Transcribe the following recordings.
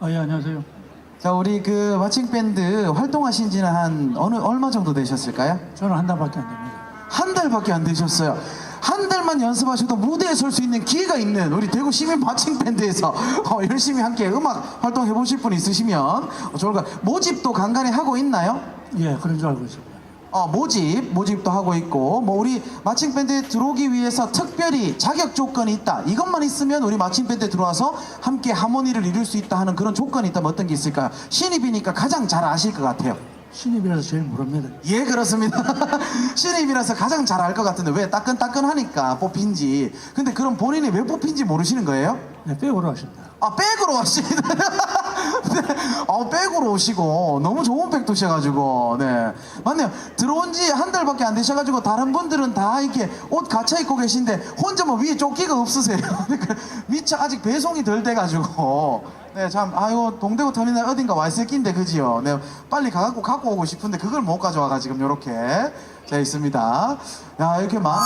아, 예, 안녕하세요. 자, 우리 그 마칭 밴드 활동하신 지는 한 어느 얼마 정도 되셨을까요? 저는 한 달밖에 안 됩니다. 한 달밖에 안 되셨어요. 한 달만 연습하셔도 무대에 설 수 있는 기회가 있는 우리 대구 시민 마칭 밴드에서 어, 열심히 함께 음악 활동해 보실 분 있으시면 어, 좋을 것 같아요. 모집도 간간히 하고 있나요? 예, 그런 줄 알고 있습니다. 어, 모집, 모집도 하고 있고, 뭐, 우리 마칭밴드에 들어오기 위해서 특별히 자격 조건이 있다. 이것만 있으면 우리 마칭밴드에 들어와서 함께 하모니를 이룰 수 있다 하는 그런 조건이 있다면 어떤 게 있을까요? 신입이니까 가장 잘 아실 것 같아요. 신입이라서 제일 모릅니다. 예, 그렇습니다. 신입이라서 가장 잘 알 것 같은데 왜 따끈따끈하니까 뽑힌지. 근데 그럼 본인이 왜 뽑힌지 모르시는 거예요? 네, 빼오로 하십니다. 아, 백으로 오시네. 네. 아, 백으로 오시고 너무 좋은 백 두셔가지고 네 맞네요. 들어온 지 한 달밖에 안 되셔가지고 다른 분들은 다 이렇게 옷 갖춰 입고 계신데 혼자 뭐 위에 조끼가 없으세요. 그러니까 미처 아직 배송이 덜 돼가지고 네 참 아유 동대구 터미널 어딘가 와 있을 낀데 그지요. 네 빨리 가갖고 갖고 오고 싶은데 그걸 못 가져와가 지금 요렇게 자 있습니다. 야 이렇게 많.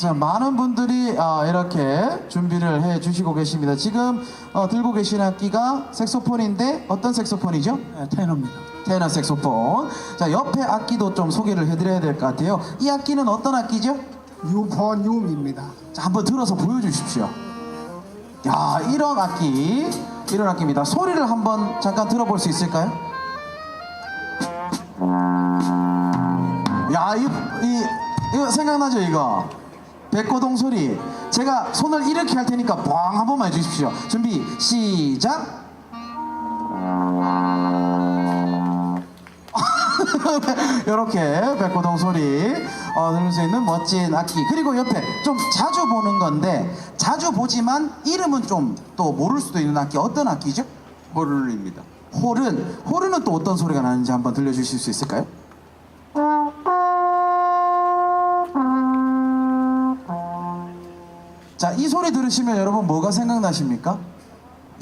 자, 많은 분들이 아, 이렇게 준비를 해 주시고 계십니다. 지금 어, 들고 계신 악기가 색소폰인데 어떤 색소폰이죠? 네, 테너입니다. 테너 색소폰. 자, 옆에 악기도 좀 소개를 해드려야 될 것 같아요. 이 악기는 어떤 악기죠? 유포늄입니다. 자, 한번 들어서 보여주십시오. 야, 이런 악기, 이런 악기입니다. 소리를 한번 잠깐 들어볼 수 있을까요? 야, 이, 이, 이거 생각나죠, 이거? 백고동 소리. 제가 손을 이렇게 할 테니까 뻥한 번만 해주십시오. 준비, 시작! 이렇게 백고동 소리 어, 들을 수 있는 멋진 악기 그리고 옆에 좀 자주 보는 건데 자주 보지만 이름은 좀 또 모를 수도 있는 악기 어떤 악기죠? 호르입니다. 호른 호른은 또 어떤 소리가 나는지 한번 들려주실 수 있을까요? 자, 이 소리 들으시면 여러분 뭐가 생각나십니까?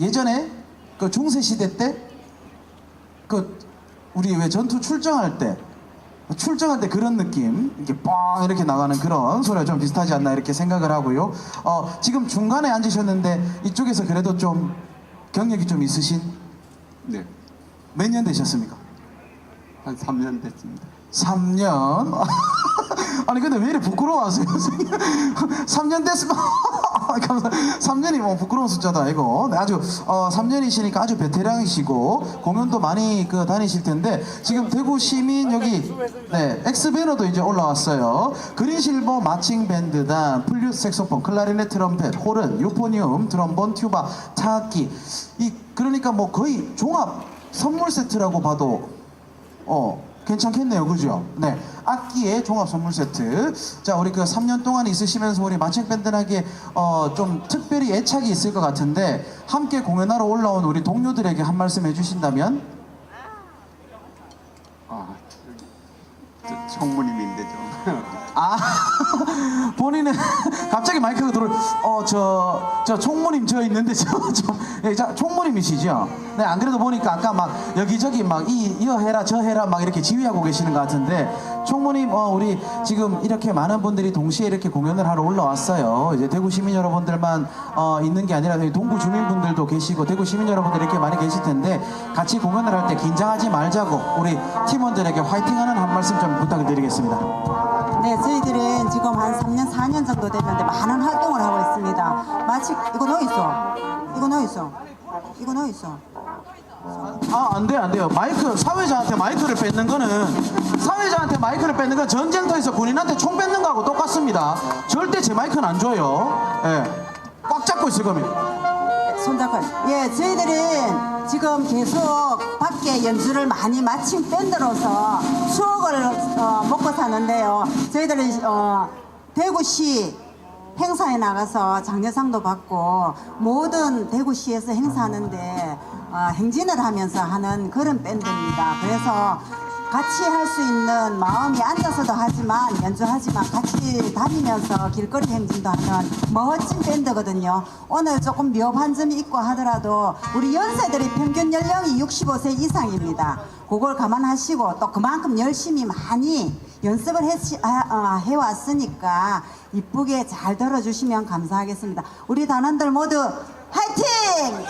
예전에 그 중세 시대 때 그 우리 왜 전투 출정할 때 출정할 때 그런 느낌 이렇게 뻥 이렇게 나가는 그런 소리가 좀 비슷하지 않나 이렇게 생각을 하고요. 어, 지금 중간에 앉으셨는데 이쪽에서 그래도 좀 경력이 좀 있으신 네. 몇 년 되셨습니까? 한 3년 됐습니다. 3년. 아니 근데 왜 이렇게 부끄러워하세요? 3년 됐으면 감사. 3년이 뭐 부끄러운 숫자도 아니고 네, 아주 어, 3년이시니까 아주 베테랑이시고 공연도 많이 그 다니실 텐데 지금 대구 시민 여기 네 엑스 배너도 이제 올라왔어요. 그린실버 마칭 밴드단 플룻 색소폰 클라리넷 트럼펫 호른 유포니움 드럼본 튜바 타악기 이 그러니까 뭐 거의 종합 선물 세트라고 봐도 어, 괜찮겠네요. 그죠? 네. 악기의 종합 선물 세트. 자, 우리 그 3년 동안 있으시면서 우리 마칭 밴드에게 어, 좀 특별히 애착이 있을 것 같은데 함께 공연하러 올라온 우리 동료들에게 한 말씀 해주신다면 저, 저 총무님인데 좀. 아 본인은 갑자기 마이크가 들어 어저 저 총무님 저 있는데 저저 예, 자, 총무님이시죠? 네 안 그래도 보니까 아까 막 여기저기 막이 이어 해라 저 해라 막 이렇게 지휘하고 계시는 것 같은데 총무님 어 우리 지금 이렇게 많은 분들이 동시에 이렇게 공연을 하러 올라왔어요. 이제 대구 시민 여러분들만 어 있는 게 아니라 동구 주민분들도 계시고 대구 시민 여러분들 이렇게 많이 계실 텐데 같이 공연을 할 때 긴장하지 말자고 우리 팀원들에게 화이팅하는 한 말씀 좀 부탁을 드리겠습니다. 네, 저희들은 지금 한 3년, 4년 정도 됐는데 많은 활동을 하고 있습니다. 마치 이거 넣어 있어. 이거 넣어 있어. 이거 넣어 있어. 아, 안 돼요, 안 돼요. 마이크, 사회자한테 마이크를 뺏는 거는, 사회자한테 마이크를 뺏는 건 전쟁터에서 군인한테 총 뺏는 거하고 똑같습니다. 절대 제 마이크는 안 줘요. 예. 꽉 잡고 있을 겁니다. 손잡고. 예, 저희들은 지금 계속 밖에 연주를 많이 마친 밴드로서 추억을 어, 먹고 사는데요. 저희들은 어, 대구시 행사에 나가서 장려상도 받고 모든 대구시에서 행사하는데 어, 행진을 하면서 하는 그런 밴드입니다. 그래서 같이 할 수 있는 마음이 앉아서도 하지만 연주하지만 같이 다니면서 길거리 행진도 하는 멋진 밴드거든요. 오늘 조금 미흡한 점이 있고 하더라도 우리 연세들이 평균 연령이 65세 이상입니다. 그걸 감안하시고 또 그만큼 열심히 많이 연습을 해, 아, 해왔으니까 이쁘게 잘 들어주시면 감사하겠습니다. 우리 단원들 모두 화이팅!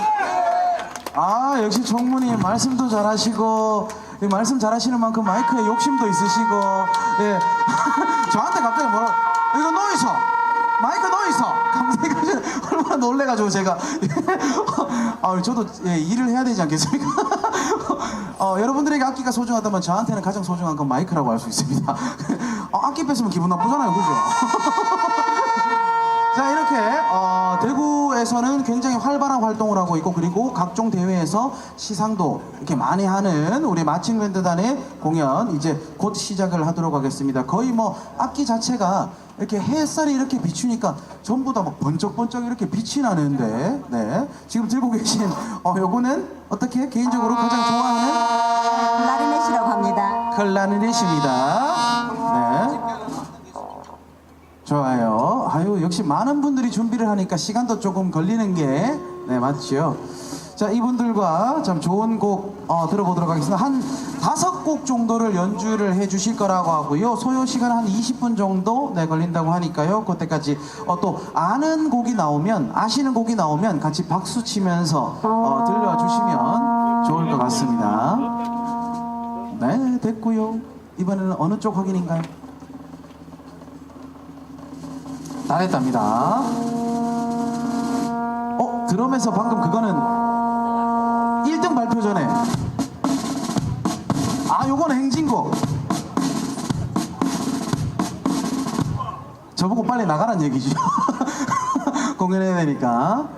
아 역시 총무님 말씀도 잘하시고 이 말씀 잘하시는 만큼 마이크에 욕심도 있으시고 예 저한테 갑자기 뭐라 이거 노이소 마이크 노이소 감사해가지고 얼마나 놀래가지고 제가 아 저도 예, 일을 해야 되지 않겠습니까? 어, 여러분들에게 악기가 소중하다면 저한테는 가장 소중한 건 마이크라고 할 수 있습니다. 어, 악기 뺐으면 기분 나쁘잖아요, 그죠? 자 이렇게 어, 대구 에서는 굉장히 활발한 활동을 하고 있고 그리고 각종 대회에서 시상도 이렇게 많이 하는 우리 마칭 밴드단의 공연 이제 곧 시작을 하도록 하겠습니다. 거의 뭐 악기 자체가 이렇게 햇살이 이렇게 비추니까 전부 다 막 번쩍번쩍 이렇게 빛이 나는데 네 지금 들고 계신 어 요거는 어떻게 개인적으로 가장 좋아하는 라리넷이라고 합니다. 클라리넷입니다. 네. 좋아요. 아유, 역시 많은 분들이 준비를 하니까 시간도 조금 걸리는 게, 네, 맞죠. 자, 이분들과 참 좋은 곡, 어, 들어보도록 하겠습니다. 한 다섯 곡 정도를 연주를 해 주실 거라고 하고요. 소요 시간 한 20분 정도, 네, 걸린다고 하니까요. 그때까지, 어, 또, 아는 곡이 나오면, 아시는 곡이 나오면 같이 박수 치면서, 어, 들려주시면 좋을 것 같습니다. 네, 됐고요. 이번에는 어느 쪽 확인인가요? 다 됐답니다. 어, 드럼에서 방금 그거는 1등 발표 전에. 아, 요건 행진곡. 저보고 빨리 나가란 얘기죠. 공연해야 되니까.